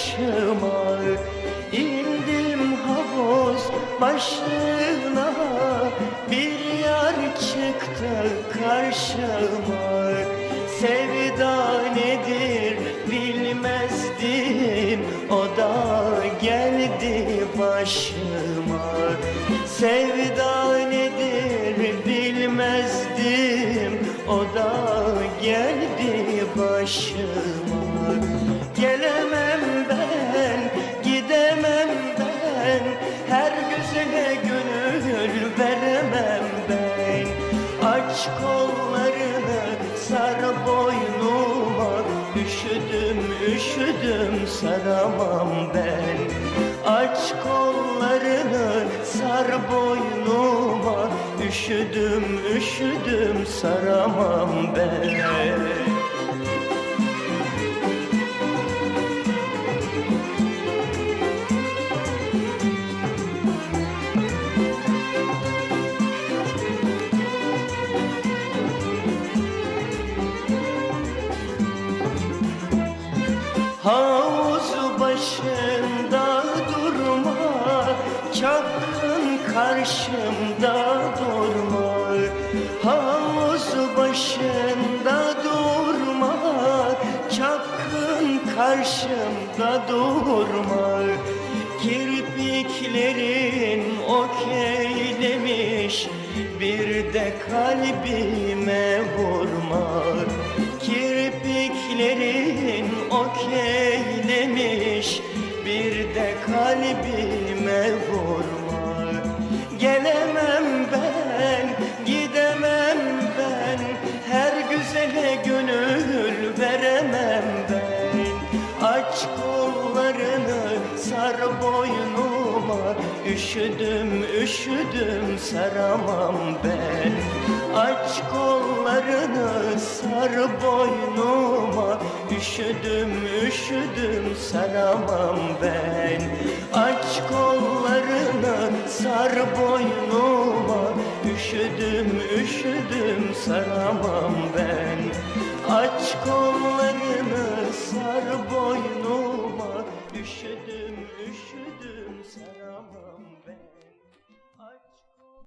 başıma indim havuz başına. Bir yar çıktı karşıma. Sevda nedir bilmezdim O da geldi başıma. Sevda nedir bilmezdim O da geldi başıma Aç kollarını sar boynuma. Üşüdüm, üşüdüm saramam ben. Aç kollarını sar boynuma. Üşüdüm, üşüdüm saramam ben Karşımda durma Havuz başında durma Çapkın karşımda durma Kirpiklerin okeylemiş Bir de kalbime vurma Kirpiklerin okeylemiş boynuma. Üşüdüm, üşüdüm saramam ben. Aç kollarını sar boynuma. Üşüdüm, üşüdüm saramam ben. Aç kollarını sar boynuma. Üşüdüm, üşüdüm saramam ben